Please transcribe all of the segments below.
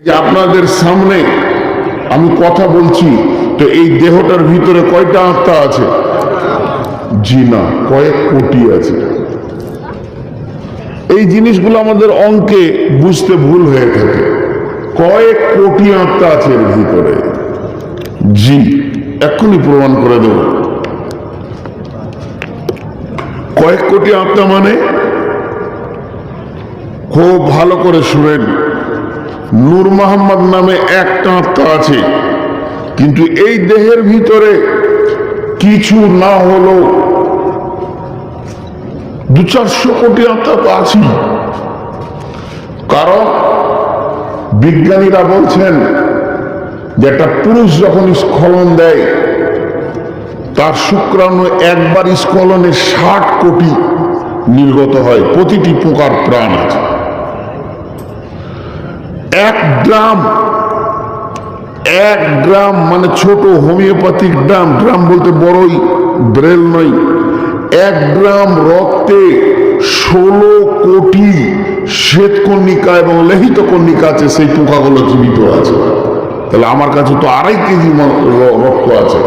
যে আপনাদের সামনে আমি কথা বলছি, তো এই দেহটার ভিতরে কয়টা আত্মা আছে? জি না, কয়েক কোটি আছে। এই জিনিসগুলো আমাদের অঙ্কে বুঝতে ভুল হয়ে থাকে। কয়েক কোটি আত্মা আছে এর ভিতরে। জি, এক্ষুনি প্রমাণ করে দেব। কয়েক কোটি আত্মা মানে? খুব ভালো করে শুনেন। নূর মোহাম্মদ নামে একটা আত্মা আছে। কিন্তু এই দেহের ভিতরে কিছু না হলো দু চারশো কোটি আত্মা তো আছেই। কারণ বিজ্ঞানীরা বলছেন যে একটা পুরুষ যখন স্খলন দেয়, তার শুক্রাণু একবার স্খলনে ষাট কোটি নির্গত হয়, প্রতিটি পোকার প্রাণ আছে। এক গ্রাম এক গ্রাম মানে ছোট হোমিওপ্যাথিক ড্রাম ড্রাম বলতে বড়ই, ব্রেল নয়। এক গ্রাম রক্তে ষোলো কোটি শ্বেত কন্যিকা এবং লেহিত কন্যিকা আছে, সেই পোকাগুলো জীবিত আছে। তাহলে আমার কাছে তো আড়াই কেজি রক্ত আছে।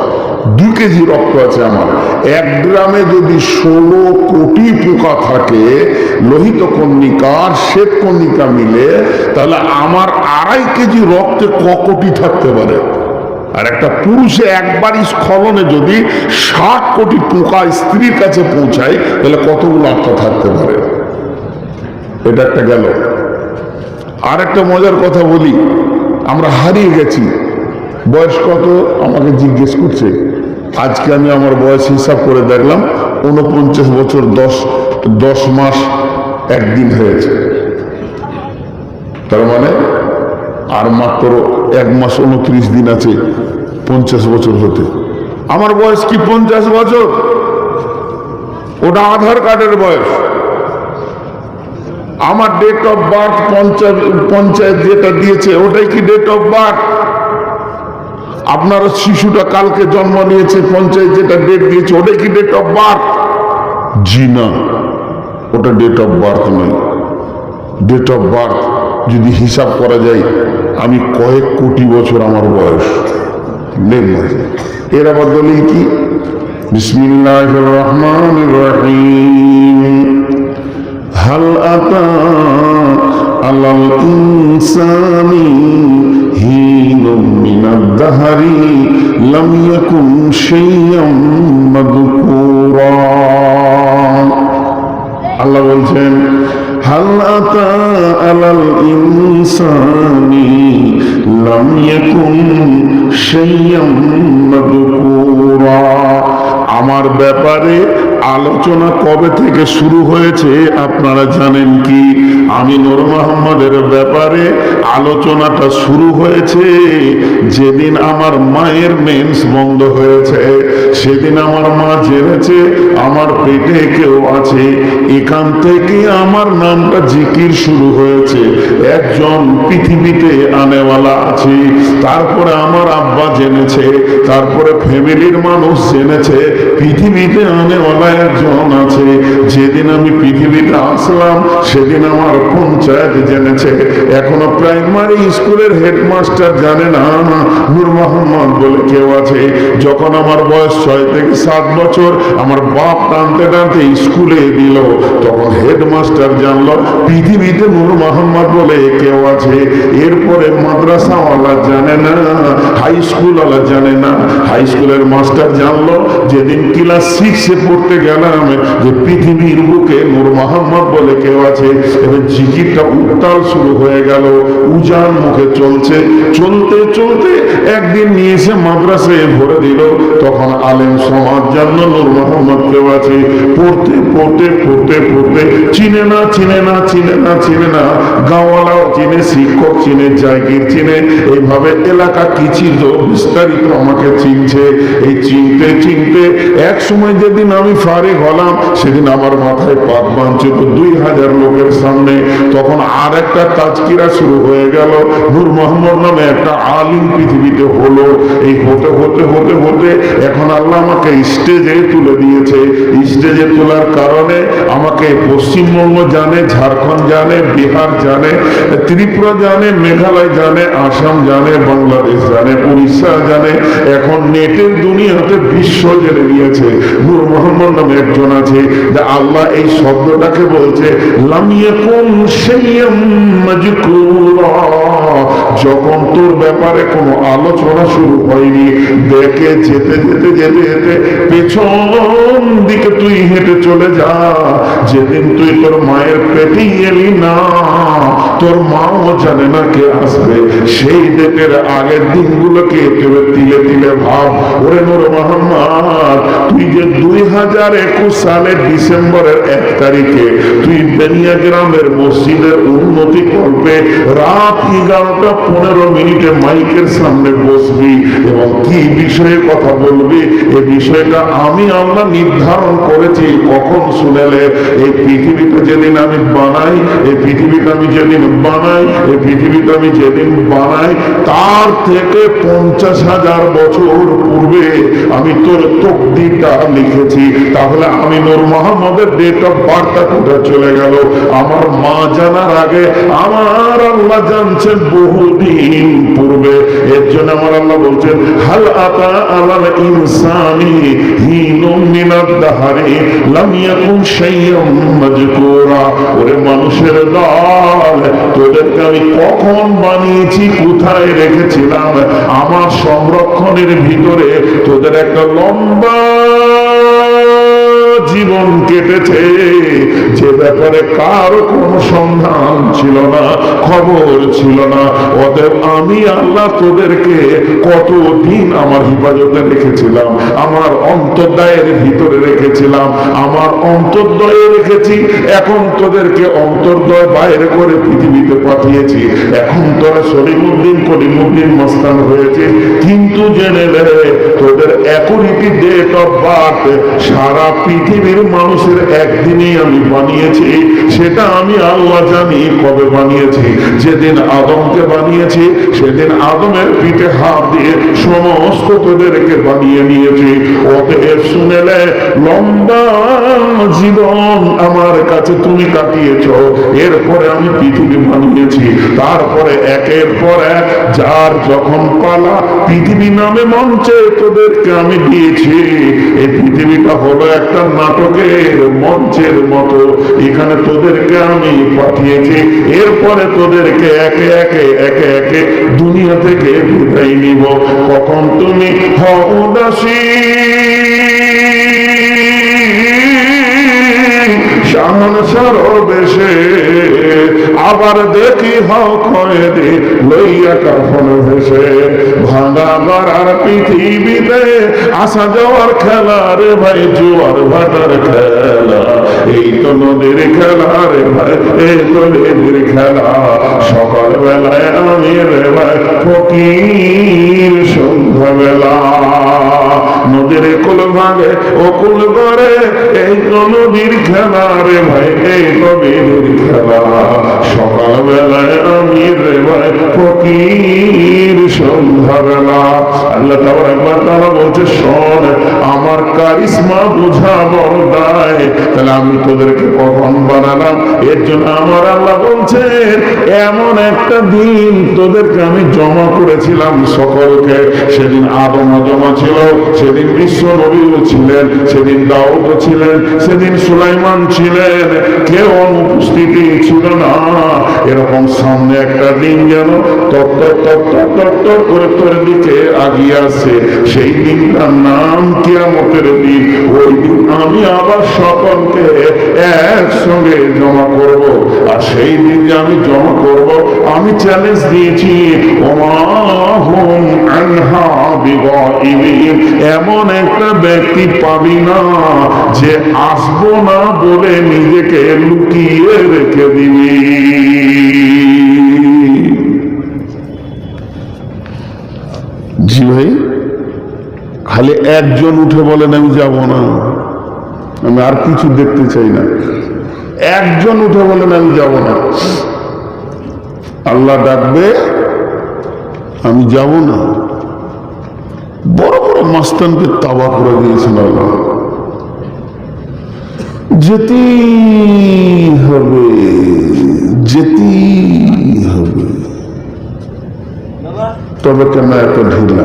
দুই কেজি রক্ত আছে আমার। এক গ্রামে যদি ষোলো কোটি পোকা থাকে, লোহিত কন্যিকার শ্বেত কন্যিকা মিলে, তাহলে আমার আড়াই কেজি রক্তে ক কোটি থাকতে পারে। আর একটা পুরুষে একবার স্খলনে যদি ষাট কোটি পোকা স্ত্রীর কাছে পৌঁছায়, তাহলে কতগুলো আত্মা থাকতে পারে? এটা একটা গেল। আর একটা মজার কথা বলি। আমরা হারিয়ে গেছি। বয়স কত? আমাকে জিজ্ঞেস করছে। আজকে আমি আমার বয়স হিসাব করে দেখলাম, উনপঞ্চাশ বছর দশ দশ মাস একদিন হয়েছে। তার মানে আর মাত্র এক মাস উনত্রিশ দিন আছে, পঞ্চাশ বছর হতে। আমার বয়স কি পঞ্চাশ বছর? ওটা আধার কার্ডের বয়স। আমার date of birth panchayat panchayat যেটা দিয়েছে, ওটাই কি ডেট অফ বার্থ আপনার শিশুটা কালকে জন্ম নিয়েছে, পঞ্চায়েত যেটা ডেট দিয়েছে, ওটা কি ডেট অফ বার্থ জি না। ওটা ডেট অফ বার্থ নয়। ডেট অফ বার্থ যদি হিসাব করা যায়, আমি কয়েক কোটি বছর আমার বয়স। এর আবার বলি কি? বিসমিল্লাহ রহমান রহিম হাল আতা আলাল ইনসানি হিনুম মিনাদ لم يكن شيئا مذكورا আল্লাহ বলছেন হাল আতা আলাল ইনসানি লাম ইয়াকুন শাইয়াম মাযকুরা আমার ব্যাপারে আলোচনা কবে থেকে শুরু হয়েছে আপনারা জানেন কি? আমি নূর মোহাম্মদের ব্যাপারে আলোচনাটা শুরু হয়েছে যেদিন আমার মায়ের মেন্স বন্ধ হয়েছে, সেদিন আমার মা জেনেছে আমার পেটে কেউ আছে, এখান থেকে আমার নামটা জিকির শুরু হয়েছে। একজন পৃথিবীতে আনেওয়ালা আছে। তারপরে আমার আব্বা জেনেছে, তারপরে ফ্যামিলির মানুষ জেনেছে, পৃথিবীতে আনেওয়ালা একজন আছে। যেদিন আমি পৃথিবীতে আসলাম, সেদিন আমার পঞ্চায়েত জেনেছে। এখনও প্রাইমারি স্কুলের হেডমাস্টার জানে না, নূর মোহাম্মদ বলে কেউ আছে। যখন আমার বয়স ছয় থেকে সাত বছর, আমার বাপ টানতে টানতে স্কুলে দিল। তখন হেডমাস্টার জানলো, পৃথিবীতে নূর মোহাম্মদ বলে কেউ আছে। এরপরে মাদ্রাসাওয়ালা জানে না হাই স্কুলওয়ালা জানে না। হাই স্কুলের মাস্টার জানলো, যেদিন ক্লাস সিক্সে পড়তে গেলাম, যে পৃথিবীর বুকে নূর মোহাম্মদ বলে কেউ আছে, এবার জিকিরটা উত্তাল শুরু হয়ে গেল, উজান মুখে চলছে। চলতে চলতে একদিন নিয়ে এসে মাদ্রাসায় ভরে দিল, তখন আলেম সমাজ জানলো নূর মোহাম্মদ কেউ আছে। পড়তে পড়তে পড়তে পড়তে চিনে না চিনে না চিনে না চিনে না, গাঁওয়ালাও চিনে, শিক্ষক চিনে জায়গির চিনে এইভাবে এলাকা কি ছিল? বিস্তারিত আমাকে চিনছে। এই চিনতে চিনতে এক সময় যেদিন আমি ফারে হলাম, সেদিন আমার মাথায় পাক বাঞ্চিত দুই হাজার লোকের সামনে। তখন আর একটা তাজকিরা শুরু হয়ে গেল। নূর মোহাম্মদ নামে একটা আলিম পৃথিবীতে হলো। এই হতে হতে হতে হতে এখন আল্লাহ আমাকে স্টেজে তুলে দিয়েছে। স্টেজে তোলার কারণে আমাকে পশ্চিমবঙ্গ জানে, ঝাড়খণ্ড জানে, বিহার জানে, ত্রিপুরা জানে, মেঘালয় জানে, আসাম জানে, বাংলাদেশ জানে, উড়িষ্যা জানে। এখন নেটের দুনিয়াতে বিশ্ব জেনে নিয়েছে। নূর মোহাম্মদ নামে একজন আছে, যে আল্লাহ এই শব্দটাকে বলছে যখন তোর ব্যাপারে কোনো আলোচনা শুরু হয়নি, দেখে যেতে যেতে যেতে যেতে পেছন দিকে তুই হেঁটে চলে যা। যেদিন তুই তোর মায়ের পেটেই এলি না তোর মাও জানে না কে আসবে। সেই ডেটের আগের দিনগুলোকে তুই তিলে তিলে ভাব। ওরে নোর মোহাম্মদ, তুই যে দুই হাজার একুশ সালের ডিসেম্বরের এক তারিখে তুই বেনিয়া গ্রামের মসজিদের উন্নতি করবে রাত এগারোটা পনেরো মিনিটে মাইকের সামনে বসবি এবং কি বিষয়ে কথা বলবি? এই বিষয়টা আমি আমরা নির্ধারণ করেছি, কখন শুনেলে? এই পৃথিবীটা যেদিন আমি বানাই, এই পৃথিবীটা আমি যেদিন বানাই এই পৃথিবীটা আমি যেদিন বানাই, তার থেকে পঞ্চাশ হাজার বছর পূর্বে আমি তোর লিখেছি। তাহলে আমি মোহাম্মদের ডেট অফ বার্থটা কোথায় চলে গেল? আমার মা জানার আগে আমার আল্লাহ জানছেন বহুদিন পূর্বে। এর জন্য আমার আল্লাহ বলছেন, হাল আতা আলাল ইনসানি হিনুম মিনাদ দাহারি, লাম ইয়াকুন মাজকুরা। ওরে মানুষের দল তোদেরকে আমি কখন বানিয়েছি কোথায় রেখেছিলাম? আমার সংরক্ষণের ভিতরে তোদের একটা লম্বা জীবন কেটেছে। যে ব্যাপারে কারও কোনো সন্ধান ছিল না, খবর ছিল না। অতএব আমি আল্লাহ তোদেরকে কতদিন আমার হেফাজতে রেখেছিলাম, আমার অন্তর্দয়ের ভিতরে রেখেছিলাম, আমার অন্তর্দয়ে রেখেছি, এখন তোদেরকে অন্তর্দয় বাইরে করে পৃথিবীতে পাঠিয়েছি। এখন তোরা সলিমুদ্দিন কলিমুদ্দিন মস্তান হয়েছে। কিন্তু জেনে তোদের একুরিটি ডেট অফ বার্থ সারা পৃথিবীর মানুষের একদিনই আমি বানিয়েছি, সেটা আমি আল্লাহ জানি কবে বানিয়েছি। যেদিন আদমকে বানিয়েছি, সেদিন আদমের পিঠে হাত দিয়ে সমস্ত তোদেরকে বানিয়ে নিয়েছি। অতএব শুনেলে লম্বা জীবন আমার কাছে তুমি কাটিয়েছ। এরপরে আমি পৃথিবী বানিয়েছি। তারপরে একের পর এক যার যখন পালা, পৃথিবী নামে মঞ্চে তোদেরকে আমি দিয়েছি। এই পৃথিবীটা হলো একটা নাটকের মঞ্চের মতো। এখানে তোদেরকে আমি পাঠিয়েছি, এরপরে তোদেরকে একে একে একে একে দুনিয়া থেকে বিদায় নিব। কখন তুমি হও শাহন সরবেশে আবার দেখি হও খয়েদি লইয়া কাফন ভেসে। ভাঙা গড়ার পৃথিবীতে আসা যাওয়ার খেলা রে ভাই, জোয়ার ভাটার খেলা। এই তো নদীর খেলা রে ভাই, এই তো নদীর খেলা। সকাল বেলায় আমি রে ভাই, ফকির সন্ধ্যা বেলা নদীর কুল ভাঙে ও কুল করে এই নদীর খেলা রে ভাই এই নদীর খেলা। সকাল বেলায় আমি ফকির সন্ধ্যা বেলা আল্লাহ তাবার একবার তারা বলছে আমার কারিশমা তাহলে আমি তোদেরকে কখন বানালাম? এর জন্য আমার আল্লাহ বলছেন, এমন একটা দিন তোদেরকে আমি জমা করেছিলাম সকলকে। সেদিন আদম জমা ছিল, সেদিন বিশ্ব নবীও ছিলেন, সেদিন দাউদ ছিলেন, সেদিন সুলাইমান ছিলেন। কেউ অনুপস্থিতি ছিল না। এরকম সামনে একটা দিন যেন তত্তর করে তোর দিকে আগিয়ে আসে। সেই দিনটার নাম কিয়ামতের দিন। ওই দিন আমি আবার সকলকে একসঙ্গে জমা করব। আর সেই দিন যে আমি জমা করব আমি চ্যালেঞ্জ দিয়েছি এমন একটা ব্যক্তি পাবি না যে আসব না বলে নিজেকে লুকিয়ে রেখে দিবি। জি ভাই, খালি একজন উঠে বলেন আমি যাব না। আমি আর কিছু দেখতে চাই না। একজন উঠে বলেন আমি যাব না। আল্লাহ ডাকবে, আমি যাব না। বড় বড় মাস্তানকে তাবা করে দিয়েছেন আল্লাহ। যেতেই হবে যেতেই হবে। তবে কেন এত ঢিলা?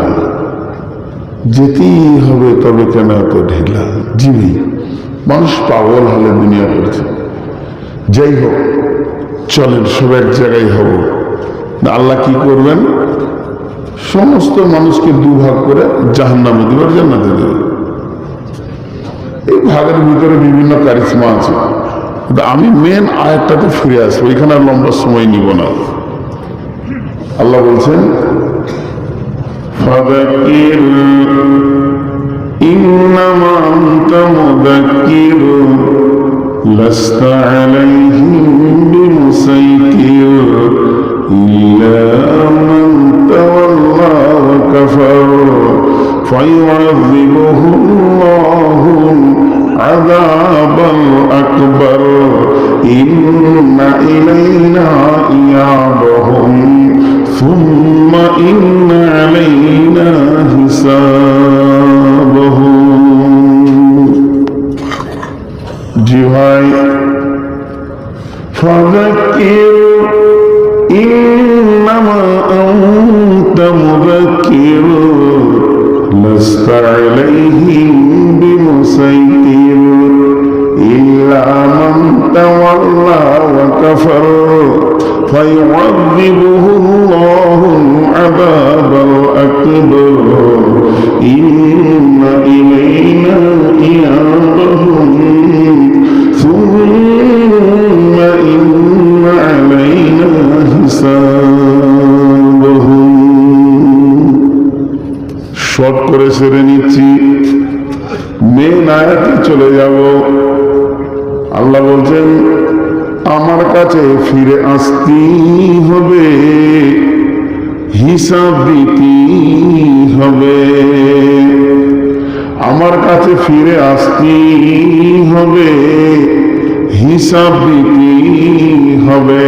যেতেই হবে, তবে কেন এত ঢিলা? জিবি, মানুষ পাগল হলে দুনিয়া করছে। যাই হোক, চলেন সব এক জায়গায় হব। আল্লাহ কি করবেন সমস্ত মানুষকে দুভাগ করে জাহান নামে দেবার জান্নাতে দেবে এই ভাগের ভিতরে বিভিন্ন কারিশমা আছে কিন্তু আমি মেন আয়াতটাতে ফিরে আসবো এখানে আর লম্বা সময় নিব না আল্লাহ বলছেন فذكر إنما أنت مذكر لست عليهم بمسيطر إلا من تولى وكفر فيعذبه الله العذاب الأكبر إن إلينا إيابهم ثم إن علينا حسابهم جواي فذكر مذكر لست عليهم بمسيطر إلا من تولى وكفر. فيعذبه الله العذاب الأكبر. إن إلينا إيابهم ثم إن علينا حسابهم. শর্ট করে সেরে নিচ্ছি। মেন আয়াতে চলে যাব। আল্লাহ বলছেন, আমার কাছে ফিরে আসতেই হবে। হিসাব দিতেই হবে। আমার কাছে ফিরে আসতেই হবে। হিসাব দিতেই হবে।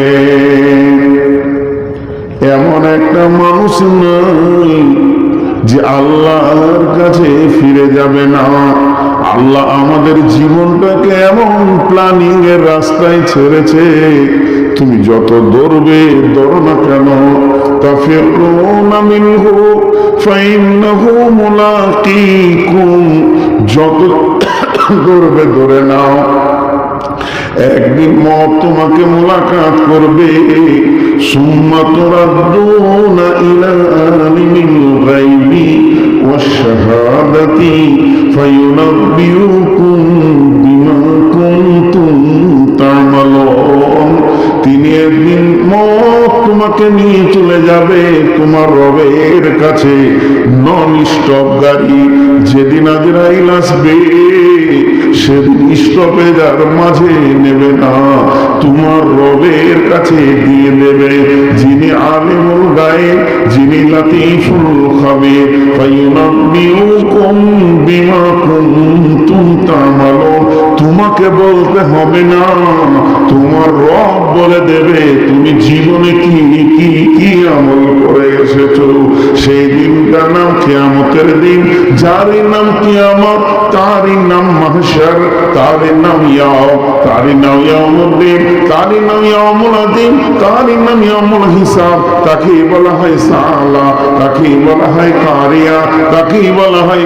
এমন একটা মানুষ নাই। যে আল্লাহর কাছে ফিরে যাবে না। আল্লাহ আমাদের জীবনটাকে এমন প্ল্যানিং এর রাস্তায় ছেড়েছে। তুমি যত দৌড়বে, দৌড় না কেন? যত দৌড়বে, দৌড়ে নাও। একদিন মত তোমাকে মোলাকাত করবে। সুম্মা তুরাদ্দুনা ইলা আলিমিল গায়বি ওয়াশ-শাহাদাতি ফায়ুনাব্বিউকুম বিমা কুনতুম তিনি একদিন মত তোমাকে নিয়ে চলে যাবে তোমার রবের কাছে। নন স্টপ গাড়ি যেদিন আজরাইল আসবে মাঝে নেবে না। তোমার রবের কাছে দিয়ে দেবে। যিনি আলিমুল গায়ে, যিনি খাবে। তোমাকে বলতে হবে না, তোমার রব বলে দেবে, তুমি জীবনে কি কি কি আমল করে এসেছ? সেই দিনটার নাম কেয়ামতের দিন, যারই নাম কিয়ামত, তারই নাম নাম নাম নাম নাম হিসাব তাকে বলা হয় সালা তাকে বলা হয় কারিয়া তাকে বলা হয়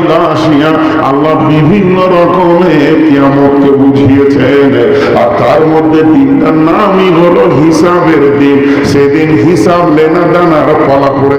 আল্লাহ বিভিন্ন রকমের কিয়ামতকে বুঝিয়েছেন। আর তার মধ্যে দিনটার নামই হলো হিসাবের দিন। সেদিন হিসাব লেনা দানার ফলা করে